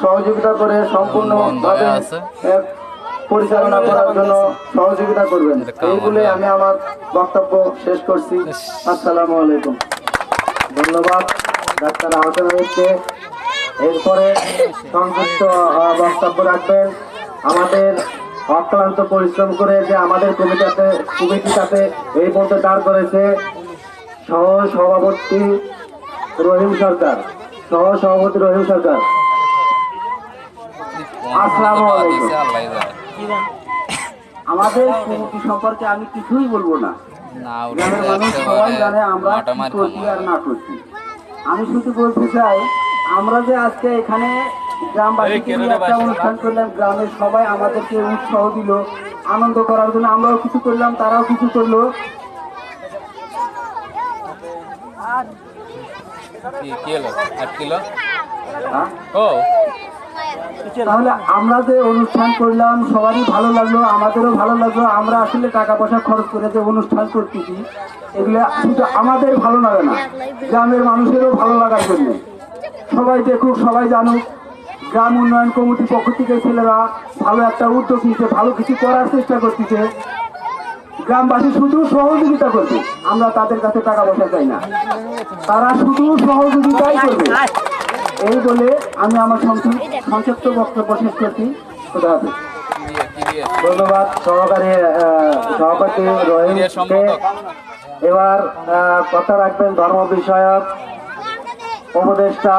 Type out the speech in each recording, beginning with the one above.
সহযোগিতা করে সম্পূর্ণভাবে। এ, পরিচালনা করার জন্য সহযোগিতা করবেন। এই বলে আমি আমার বক্তব্য শেষ করছি। আসসালামু আলাইকুম। ধন্যবাদ। ডাক্তার আহসান হামিদকে এরপরে সংযুক্ত বক্তব্য রাখবেন। আমাদের অক্লান্ত পরিশ্রম করে যে আমাদের কমিটিতে কমিটিটাতে এই পর্যন্ত দাঁড় করেছে সহ সভাপতি রহিম সরকার। সহ সভাপতি রহিম সরকার আসসালামু আলাইকুম। আল্লাহ জানে। আমাদের কমিটি সম্পর্কে আমি কিছুই বলব না। না গ্রামের মানুষ সবাই জানে আমরা করছি আর না করছি। আমি শুধু বলতে চাই আমরা যে আজকে এখানে গ্রামবাসীকে নিয়ে একটা অনুষ্ঠান করলাম গ্রামের সবাই আমাদেরকে উৎসাহ দিল আনন্দ করার জন্য আমরাও কিছু করলাম তারাও কিছু করল। কি কি হলো? আট কিলো? হ্যাঁ? ও। তাহলে আমরা যে অনুষ্ঠান করলাম, সবারই ভালো লাগল, আমাদেরও ভালো লাগল। আমরা আসলে টাকা পয়সা খরচ করে যে অনুষ্ঠান করতেছি, এগুলো শুধু আমাদের ভালো লাগে না, গ্রামের মানুষেরও ভালো লাগার জন্য। সবাই দেখুক, সবাই জানুক, গ্রাম উন্নয়ন কমিটির পক্ষ থেকে ছেলেরা ভালো একটা উদ্যোগ নিচ্ছে ভালো কিছু করার চেষ্টা করতেছে। গ্রামবাসী শুধু সহযোগিতা করবে, আমরা তাদের কাছে টাকা পয়সা চাই না। তারা শুধু সহযোগিতাই করবে। এই বলে আমি আমার সংক্ষিপ্ত সংক্ষিপ্ত বক্তব্য শেষ করছি। ধন্যবাদ সহকারী সভাপতি রহিমকে। এবার কথা রাখবেন ধর্ম বিষয়ক উপদেষ্টা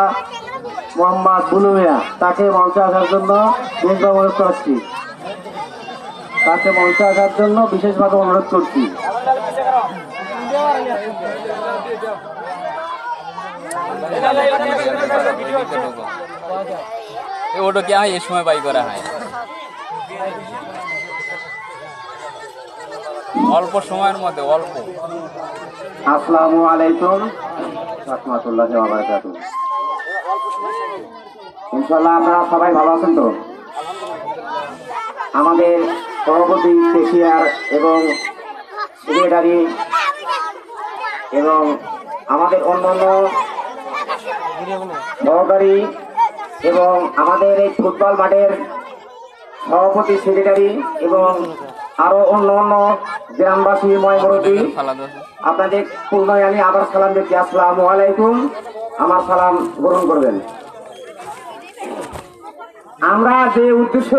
মোহাম্মদ বুলুমিয়া তাকে মঞ্চে আসার জন্য বিশেষভাবে অনুরোধ করছি। তাকে মঞ্চে আসার জন্য বিশেষভাবে অনুরোধ করছি। ওটা কি হয় এই সময় বাই করা হয়। অল্প সময়ের মধ্যে, অল্প। আসসালামু আলাইকুম। রহমতুল্লাহ বারাকাতু ইনশাল্লাহ আপনারা সবাই ভালো আছেন তো? আমাদের সভাপতি কেশিয়ার এবং সেক্রেটারি এবং আমাদের অন্যান্য সহকারী এবং আমাদের এই ফুটবল মাঠের সভাপতি সেক্রেটারি এবং আরও অন্য অন্য গ্রামবাসী ময়মরবী আপনাদের পূর্ণয় আমি আবার সালাম দিচ্ছি। আসসালামু আলাইকুম। আমার সালাম গ্রহণ করবেন। আমরা যে উদ্দেশ্য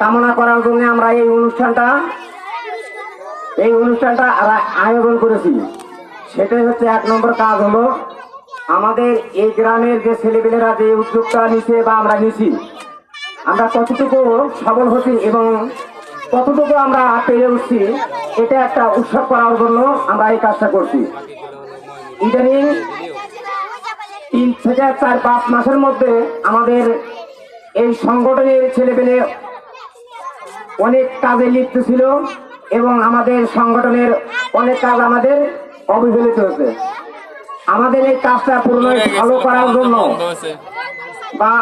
কামনা করার জন্য আমরা এই অনুষ্ঠানটা এই অনুষ্ঠানটা আয়োজন করেছি, সেটাই হচ্ছে এক নম্বর কাজ হলো আমাদের এই গ্রামের যে ছেলেপেলেরা যে উদ্যোগটা নিছে বা আমরা নিছি, আমরা কতটুকু সবল হচ্ছি এবং কতটুকু আমরা পেরে উঠছি, এটা একটা উৎসব করার জন্য আমরা এই কাজটা করছি। ইদানিং তিন থেকে চার পাঁচ মাসের মধ্যে আমাদের এই সংগঠনের ছেলেপেলে অনেক কাজে লিপ্ত ছিল এবং আমাদের সংগঠনের অনেক কাজ আমাদের অবহেলিত হয়েছে। আমাদের এই কাজটা পুরোনো ভালো করার জন্য বা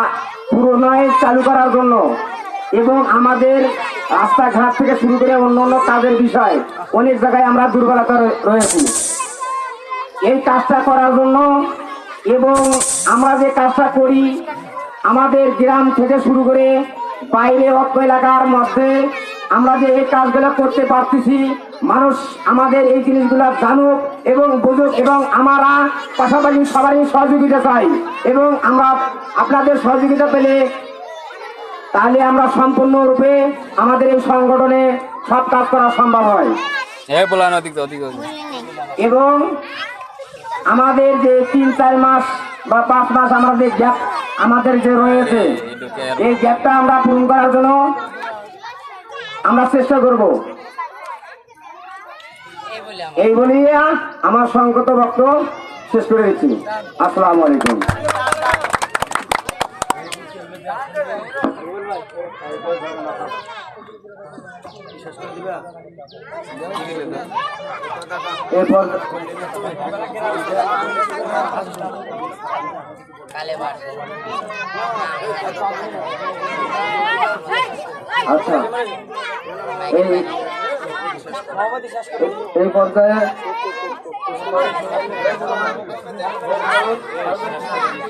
পুরোনয় চালু করার জন্য এবং আমাদের রাস্তাঘাট থেকে শুরু করে অন্য অন্য কাজের বিষয় অনেক জায়গায় আমরা দুর্বলতা রয়ে- রয়েছি। এই কাজটা করার জন্য এবং আমরা যে কাজটা করি আমাদের গ্রাম থেকে শুরু করে বাইরে অক্ষ এলাকার মধ্যে আমরা যে এই কাজগুলো করতে পারতেছি মানুষ আমাদের এই জিনিসগুলো জানুক এবং বুঝুক এবং আমরা পাশাপাশি সবারই সহযোগিতা চাই এবং আমরা আপনাদের সহযোগিতা পেলে তাহলে আমরা সম্পূর্ণরূপে আমাদের এই সংগঠনে সব কাজ করা সম্ভব হয়। এবং আমাদের যে তিন চার মাস বা পাঁচ মাস আমাদের গ্যাপ আমাদের যে রয়েছে এই গ্যাপটা আমরা পূরণ করার জন্য আমরা চেষ্টা করব এই বলিয়া আমার সংকট বক্তব্য শেষ করে দিচ্ছি। আসসালামু আলাইকুম। আচ্ছা এই এই পর্যায়ে